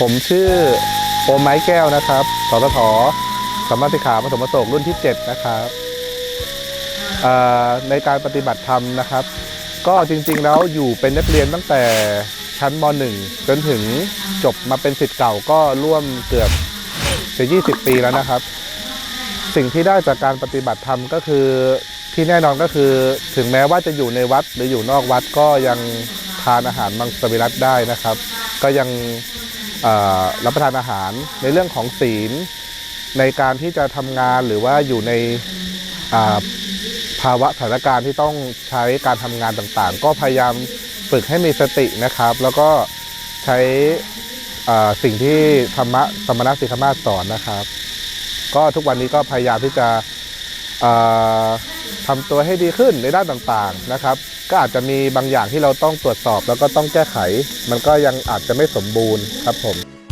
ผมชื่อโอมไม้แก้วนะครับสททสมมาสิขาปฐมโศกรุ่นที่ 7 นะครับในการปฏิบัติธรรมนะครับ ก็จริงๆแล้วอยู่เป็นนักเรียนตั้งแต่ชั้นม .1 จนถึงจบมาเป็นสิทธิ์เก่าก็ร่วมเกือบจะ20 ปีแล้วนะครับ สิ่งที่ได้จากการปฏิบัติธรรมก็คือที่แน่นอนก็คือถึงแม้ว่าจะอยู่ในวัดหรืออยู่นอกวัดก็ยังทานอาหารมังสวิรัตได้นะครับ ก็ยัง รับประทานอาหารในเรื่องของศีล ในการที่จะทำงานหรือว่าอยู่ในภาวะสถานการณ์ที่ต้องใช้การทำงานต่างๆ ก็พยายามฝึกให้มีสตินะครับ แล้วก็ใช้สิ่งที่ธรรมะสมณสิกขามาสอนนะครับ ก็ทุกวันนี้ก็พยายามที่จะ ทำตัวให้ดีขึ้นในด้านต่างๆนะครับ ก็อาจจะมีบางอย่างที่เราต้องตรวจสอบแล้วก็ต้องแก้ไข มันก็ยังอาจจะไม่สมบูรณ์ครับผม